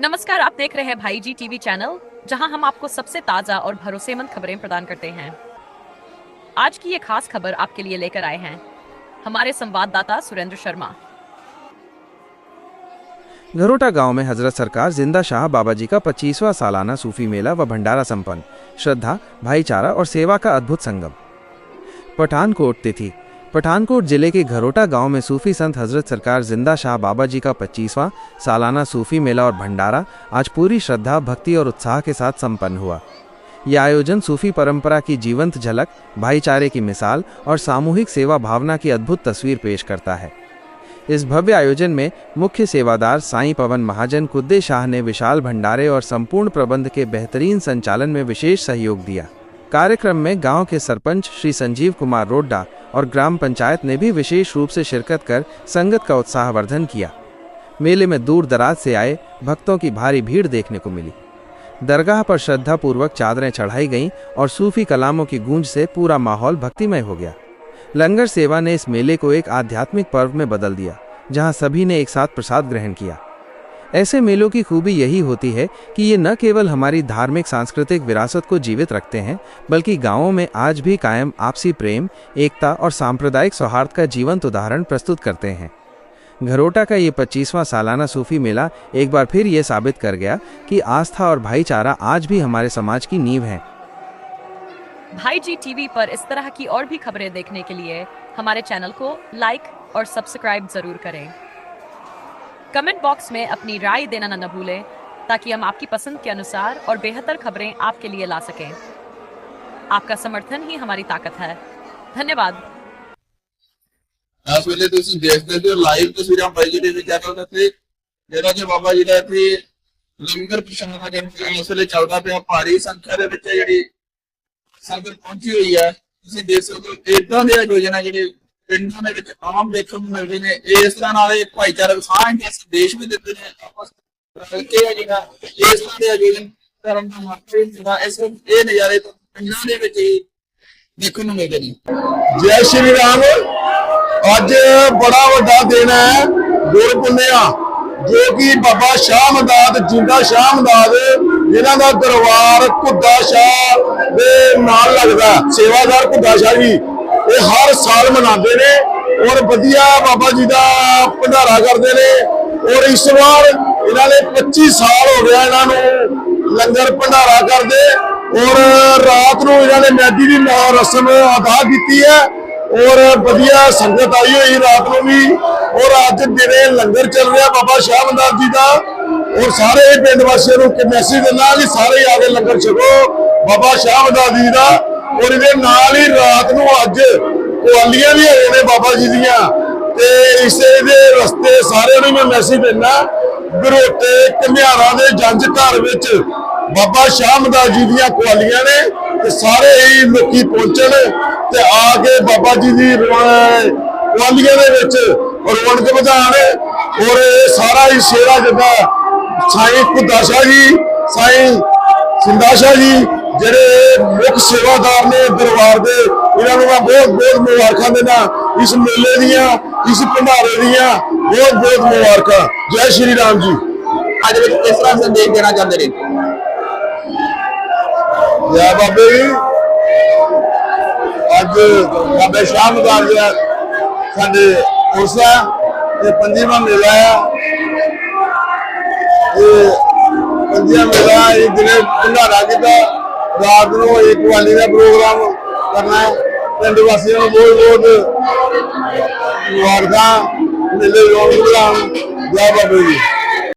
नमस्कार, आप देख रहे हैं भाई जी टीवी चैनल, जहाँ हम आपको सबसे ताज़ा और भरोसेमंद खबरें प्रदान करते हैं। आज की ये खास खबर आपके लिए लेकर आए हैं। हमारे संवाददाता सुरेंद्र शर्मा। घरोटा गाँव में हज़रत सरकार, ज़िंदा शाह बाबा जी का 25वां सालाना सूफी मेला व भंडारा संपन्न। श्रद्धा, भाईचारा और सेवा का अद्भुत संगम। पठानकोट तिथि पठानकोट ज़िले के घरोटा गाँव में सूफी संत हज़रत सरकार ज़िंदा शाह बाबा जी का 25वां सालाना सूफी मेला और भंडारा आज पूरी श्रद्धा, भक्ति और उत्साह के साथ संपन्न हुआ। यह आयोजन सूफी परंपरा की जीवंत झलक, भाईचारे की मिसाल और सामूहिक सेवा भावना की अद्भुत तस्वीर पेश करता है। इस भव्य आयोजन में मुख्य सेवादार साईं पवन महाजन, कुद्दे शाह ने विशाल भंडारे और संपूर्ण प्रबंध के बेहतरीन संचालन में विशेष सहयोग दिया। कार्यक्रम में गाँव के सरपंच श्री संजीव कुमार रोड्डा और ग्राम पंचायत ने भी विशेष रूप से शिरकत कर संगत का उत्साहवर्धन किया। मेले में दूर दराज से आए भक्तों की भारी भीड़ देखने को मिली। दरगाह पर श्रद्धा पूर्वक चादरें चढ़ाई गईं और सूफी कलामों की गूंज से पूरा माहौल भक्तिमय हो गया। लंगर सेवा ने इस मेले को एक आध्यात्मिक पर्व में बदल दिया, जहाँ सभी ने एक साथ प्रसाद ग्रहण किया। ऐसे मेलों की खूबी यही होती है कि ये न केवल हमारी धार्मिक, सांस्कृतिक विरासत को जीवित रखते हैं, बल्कि गाँवों में आज भी कायम आपसी प्रेम, एकता और सांप्रदायिक सौहार्द का जीवंत उदाहरण प्रस्तुत करते हैं। घरोटा का ये 25वां सालाना सूफी मेला एक बार फिर ये साबित कर गया कि आस्था और भाईचारा आज भी हमारे समाज की नींव है। भाई जी टीवी पर इस तरह की और भी खबरें देखने के लिए हमारे चैनल को लाइक और सब्सक्राइब ज़रूर करें। कमेंट बॉक्स में अपनी राय देना न भूलें ताकि हम आपकी पसंद के अनुसार और बेहतर खबरें आपके लिए ला सकें आपका समर्थन ही हमारी ताकत है धन्यवाद ਇਸ ਵੇਲੇ ਤੁਸੀਂ ਦੇਖਦੇ ਹੋ ਲਾਈਵ ਤਸਵੀਰਾਂ ਬਾਈ ਜੀ ਦੇ ਵੀ ਚੈਨਲ ਤੇ ਜਿਹੜਾ ਕਿ ਬਾਬਾ ਜੀ ਦਾ ਇੱਥੇ ਲੰਗਰ ਪ੍ਰਸ਼ਾਦ ਦਾ ਜਿਹੜਾ ਇਸ ਵੇਲੇ ਚੱਲਦਾ ਪਿਆ ਭਾਰੀ ਸੰਖਿਆ ਦੇ ਵਿੱਚ ਜਿਹੜੀ ਸੰਗਤ ਪਹੁੰਚੀ ਹੋਈ ਹੈ ਤੁਸੀਂ ਦੇਖ ਸਕਦੇ ਹੋ ਇਦਾਂ ਦੇ ਆਯੋਜਨ ਜਿਹੜੇ ਪਿੰਡਾਂ ਦੇ ਵਿੱਚ ਆਮ ਦੇਖਣ ਨੂੰ ਮਿਲਦੇ ਨੇ। ਇਸ ਤਰ੍ਹਾਂ ਨਾਲ ਇਹ ਭਾਈਚਾਰਕ ਸਾਂਝ ਦੇ ਸੰਦੇਸ਼ ਵੀ ਦਿੰਦੇ ਨੇ। ਆਪਸ ਵਿੱਚ ਆ ਜਿਹੜਾ ਇਸ ਤਰ੍ਹਾਂ ਦੇ ਆਯੋਜਨ ਕਰਨ ਦਾ ਮਤਲਬ ਜਿਹੜਾ ਇਸ ਇਹ ਨਜ਼ਾਰੇ ਪਿੰਡਾਂ ਦੇ ਵਿੱਚ ਹੀ ਦੇਖਣ ਨੂੰ ਮਿਲਦੇ ਨੇ। ਜੈ ਸ਼੍ਰੀ ਰਾਮ। ਅੱਜ ਬੜਾ ਵੱਡਾ ਦਿਨ ਹੈ ਗੁਰਪੁੰਨਿਆ ਜੋ ਕਿ ਬਾਬਾ ਸ਼ਾਹ ਮਦਾਦ, ਜਿੰਦਾ ਸ਼ਾਹ ਮਦਾਦ, ਜਿਨ੍ਹਾਂ ਦਾ ਦਰਬਾਰ ਘੁੱਦਾ ਸ਼ਾਹ ਦੇ ਨਾਲ ਲੱਗਦਾ ਸੇਵਾਦਾਰ ਘੁੱਦਾ ਸ਼ਾਹ ਜੀ। ਇਹ ਹਰ ਸਾਲ ਮਨਾਉਂਦੇ ਨੇ ਔਰ ਵਧੀਆ ਬਾਬਾ ਜੀ ਦਾ ਭੰਡਾਰਾ ਕਰਦੇ ਨੇ। ਔਰ ਇਸ ਵਾਰ ਇਹਨਾਂ ਨੇ 25 ਸਾਲ ਹੋ ਗਿਆ ਇਹਨਾਂ ਨੂੰ ਲੰਗਰ ਭੰਡਾਰਾ ਕਰਦੇ ਔਰ ਰਾਤ ਨੂੰ ਇਹਨਾਂ ਨੇ ਮੈਦੀ ਦੀ ਰਸਮ ਅਦਾ ਕੀਤੀ ਹੈ ਔਰ ਵਧੀਆ ਸੰਗਤ ਆਈ ਹੋਈ ਰਾਤ ਨੂੰ ਵੀ। ਔਰ ਅੱਜ ਦਿਨੇ ਲੰਗਰ ਚੱਲ ਰਿਹਾ ਬਾਬਾ ਸ਼ਾਹ ਜੀ ਦਾ। ਔਰ ਸਾਰੇ ਪਿੰਡ ਵਾਸੀਆਂ ਨੂੰ ਮੈਸੇਜ ਦਿੰਦਾ ਕਿ ਸਾਰੇ ਆ ਕੇ ਲੰਗਰ ਛਕੋ ਬਾਬਾ ਸ਼ਾਹ ਜੀ ਦਾ। ਔਰ ਇਹਦੇ ਨਾਲ ਹੀ ਰਾਤ ਨੂੰ ਅੱਜ ਕੁਆਲੀਆਂ ਵੀ ਹੈਗੇ ਨੇ ਬਾਬਾ ਜੀ ਦੀਆਂ। ਤੇ ਇਸੇ ਦੇ ਰਸਤੇ ਸਾਰਿਆਂ ਨੂੰ ਮੈਂ ਮੈਸੇਜ ਦਿੰਦਾ ਗਰੋਟੇ ਘਨਿਆਰਾਂ ਦੇ ਜੰਜ ਘਰ ਵਿੱਚ ਬਾਬਾ ਸ਼ਾਹ ਜੀ ਦੀਆਂ ਕੁਆਲੀਆਂ ਨੇ ਤੇ ਸਾਰੇ ਹੀ ਲੋਕੀ ਪਹੁੰਚਣ ਤੇ ਆ ਕੇ ਬਾਬਾ ਜੀ ਦੀ ਅਹ, ਕੁਆਲੀਆਂ ਦੇ ਵਿੱਚ ਰੌਣਕ ਵਧਾਉਣ। ਔਰ ਇਹ ਸਾਰਾ ਹੀ ਸ਼ੇਰਾ ਜਿੱਦਾਂ ਸਾਈਂ ਕੁੱਦਾ ਜੀ ਸਾਈਂ ਸਿੰਦਾ ਸ਼ਾਹ ਜੀ ਜਿਹੜੇ ਮੁੱਖ ਸੇਵਾਦਾਰ ਨੇ ਦਰਬਾਰ ਦੇ ਇਹਨਾਂ ਨੂੰ ਮੈਂ ਬਹੁਤ ਬਹੁਤ ਮੁਬਾਰਕਾਂ ਦਿੰਦਾ। ਇਸ ਮੇਲੇ ਦੀਆਂ ਇਸ ਭੰਡਾਰੇ ਦੀਆਂ ਬਹੁਤ ਬਹੁਤ ਮੁਬਾਰਕਾਂ। ਜੈ ਸ਼੍ਰੀ ਰਾਮ ਜੀ। ਅੱਜ ਵਿੱਚ ਕਿਸ ਤਰ੍ਹਾਂ ਸੰਦੇਸ਼ ਦੇਣਾ ਚਾਹੁੰਦੇ ਨੇ? ਜੈ ਬਾਬੇ ਜੀ। ਅੱਜ ਬਾਬੇ ਸ਼ਾਹ ਮਦਾਰ ਜੀ ਸਾਡੇ ਉਰਸਾ ਤੇ ਪੰਜੀਵਾਂ ਮੇਲਾ ਆ ਇਹ ਪੰਜੀਵਾਂ ਮੇਲਾ ਇਹ ਦਿਨੇ ਭੰਡਾਰਾ ਕੀਤਾ, ਰਾਤ ਨੂੰ ਇੱਕ ਵਾਲੀ ਦਾ ਪ੍ਰੋਗਰਾਮ ਕਰਨਾ ਹੈ। ਪਿੰਡ ਵਾਸੀਆਂ ਨੂੰ ਬਹੁਤ ਬਹੁਤ ਮੁਬਾਰਕਾਂ। ਮੇਲੇ ਰੌਣਕ ਵਧਾਉਣ ਜੈ ਬਾਬਾ ਜੀ।